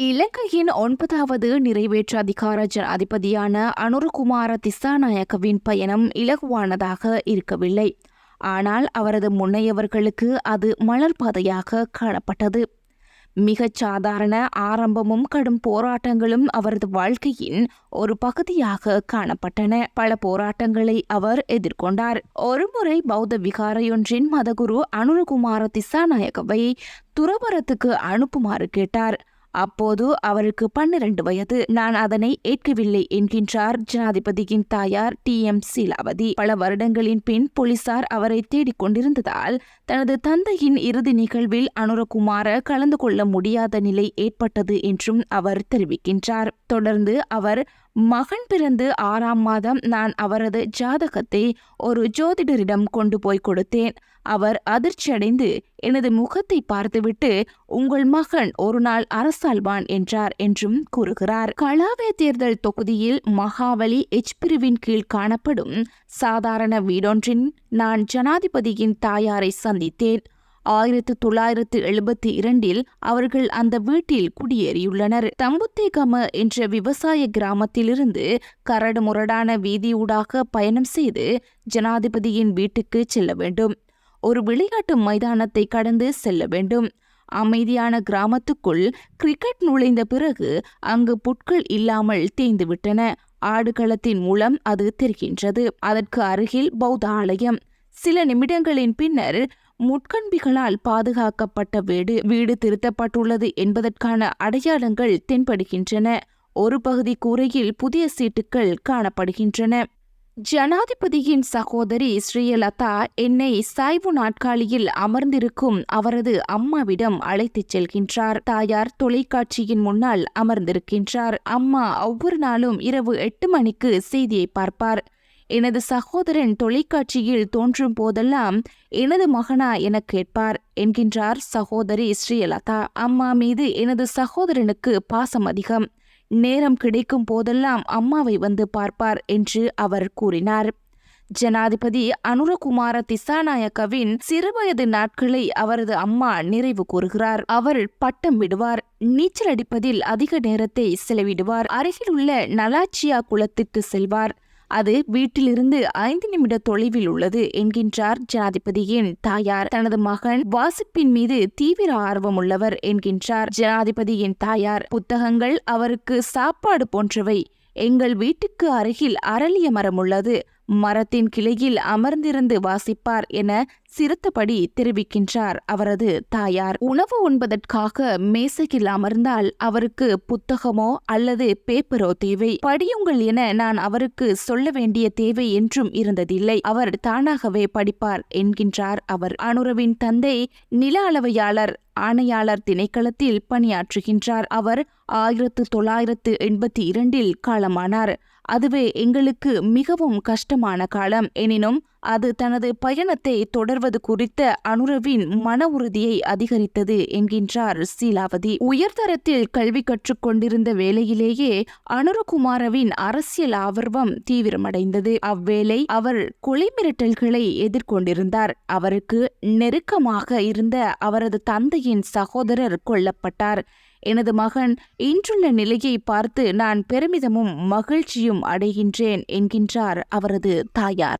இலங்கையின் ஒன்பதாவது நிறைவேற்று அதிகார ஜனாதிபதியான அனுருகுமார திசாநாயக்கவின் பயணம் இலகுவானதாக இருக்கவில்லை. ஆனால் அவரது முன்னையவர்களுக்கு அது மலர் பாதையாக காணப்பட்டது. மிகச் சாதாரண ஆரம்பமும் கடும் போராட்டங்களும் அவரது வாழ்க்கையின் ஒரு பகுதியாக காணப்பட்டன. பல போராட்டங்களை அவர் எதிர்கொண்டார். ஒருமுறை பௌத்த விகாரையொன்றின் மதகுரு அனுரகுமார திசாநாயகவை துறவரத்துக்கு அனுப்புமாறு கேட்டார். அப்போது அவருக்கு பன்னிரண்டு வயது. நான் அதனை ஏற்கவில்லை என்கின்றார் ஜனாதிபதியின் தாயார் டி. எம். சீலாவதி. பல வருடங்களின் பின் போலீசார் அவரை தேடிக் கொண்டிருந்ததால் தனது தந்தையின் இறுதி நிகழ்வில் அனுரகுமார கலந்து கொள்ள முடியாத நிலை ஏற்பட்டது என்றும் அவர் தெரிவிக்கின்றார். தொடர்ந்து அவர் மகன் பிறந்து ஆறாம் மாதம் நான் அவரது ஜாதகத்தை ஒரு ஜோதிடரிடம் கொண்டு போய் கொடுத்தேன். அவர் அதிர்ச்சியடைந்து எனது முகத்தை பார்த்துவிட்டு உங்கள் மகன் ஒரு நாள் அரசாள்வான் என்றார் என்றும் கூறுகிறார். கலாவே தேர்தல் தொகுதியில் மகாவலி எச் பிரிவின் கீழ் காணப்படும் சாதாரண வீடொன்றின் நான் ஜனாதிபதியின் தாயாரை சந்தித்தேன். ஆயிரத்து தொள்ளாயிரத்து எழுபத்தி இரண்டில் அவர்கள் அந்த வீட்டில் குடியேறியுள்ளனர். தம்புத்தேகம என்ற விவசாய கிராமத்திலிருந்து கரடு முரடான வீதியூடாக பயணம் செய்து ஜனாதிபதியின் வீட்டுக்கு செல்ல வேண்டும். ஒரு விளையாட்டு மைதானத்தை கடந்து செல்ல வேண்டும். அமைதியான கிராமத்துக்குள் கிரிக்கெட் நுழைந்த பிறகு அங்கு புட்கள் இல்லாமல் தேய்ந்துவிட்டன. ஆடுகளத்தின் மூலம் அது தெரிகின்றது. அதற்கு அருகில் பௌத்த ஆலயம் சில நிமிடங்களின் பின்னர் முட்கண்பிகளால் பாதுகாக்கப்பட்ட வீடு வீடு திருத்தப்பட்டுள்ளது என்பதற்கான அடையாளங்கள் தென்படுகின்றன. ஒரு பகுதி கூரையில் புதிய சீட்டுகள் காணப்படுகின்றன. ஜனாதிபதியின் சகோதரி ஸ்ரீலதா என்னை சாய்வு நாட்காலியில் அமர்ந்திருக்கும் அவரது அம்மாவிடம் அழைத்துச் செல்கின்றார். தாயார் தொலைக்காட்சியின் முன்னால் அமர்ந்திருக்கின்றார். அம்மா ஒவ்வொரு நாளும் இரவு எட்டு மணிக்கு செய்தியை பார்ப்பார். எனது சகோதரன் தொலைக்காட்சியில் தோன்றும் போதெல்லாம் எனது மகனா என கேட்பார் என்கின்றார் சகோதரி ஸ்ரீலதா. அம்மா மீது எனது சகோதரனுக்கு பாசம் அதிகம். நேரம் கிடைக்கும் போதெல்லாம் அம்மாவை வந்து பார்ப்பார் என்று அவர் கூறினார். ஜனாதிபதி அனுரகுமார திசாநாயக்கவின் சிறுவயது நாட்களை அவரது அம்மா நிறைவு கூறுகிறார். அவர் பட்டம் விடுவார். நீச்சல் அடிப்பதில் அதிக நேரத்தை செலவிடுவார். அருகில் உள்ள நலாச்சியா குளத்திற்கு செல்வார். அது வீட்டிலிருந்து ஐந்து நிமிட தொலைவில் உள்ளது என்கின்றார் ஜனாதிபதியின் தாயார். தனது மகன் வாசிப்பின் மீது தீவிர ஆர்வம் உள்ளவர் என்கின்றார் ஜனாதிபதியின் தாயார். புத்தகங்கள் அவருக்கு சாப்பாடு போன்றவை. எங்கள் வீட்டுக்கு அருகில் அரளிய மரம் உள்ளது. மரத்தின் கிளையில் அமர்ந்திருந்து வாசிப்பார் என சிறுத்தபடி தெரிவிக்கின்றார் அவரது தாயார். உணவு உண்பதற்காக மேசையில் அமர்ந்தால் அவருக்கு புத்தகமோ அல்லது பேப்பரோ தேவை. படியுங்கள் என நான் அவருக்கு சொல்ல வேண்டிய தேவை என்றும் இருந்ததில்லை. அவர் தானாகவே படிப்பார் என்கின்றார் அவர். அனுரவின் தந்தை நில அளவையாளர் ஆணையாளர் திணைக்களத்தில் பணியாற்றுகின்றார். அவர் ஆயிரத்து தொள்ளாயிரத்து எண்பத்தி இரண்டில் காலமானார். அதுவே எங்களுக்கு மிகவும் கஷ்டமான காலம். எனினும் அது தனது பயணத்தை தொடர்வது குறித்த அனுரவின் மன உறுதியை அதிகரித்தது என்கின்றார் சீலாவதி. உயர்தரத்தில் கல்வி கற்றுக்கொண்டிருந்த வேளையிலேயே அனுரகுமாரவின் அரசியல் ஆர்வம் தீவிரமடைந்தது. அவ்வேளை அவர் கொலை மிரட்டல்களை எதிர்கொண்டிருந்தார். அவருக்கு நெருக்கமாக இருந்த அவரது தந்தையின் சகோதரர் கொல்லப்பட்டார். எனது மகன் இன்றுள்ள நிலையை பார்த்து நான் பெருமிதமும் மகிழ்ச்சியும் அடைகின்றேன் என்கின்றார் அவரது தாயார்.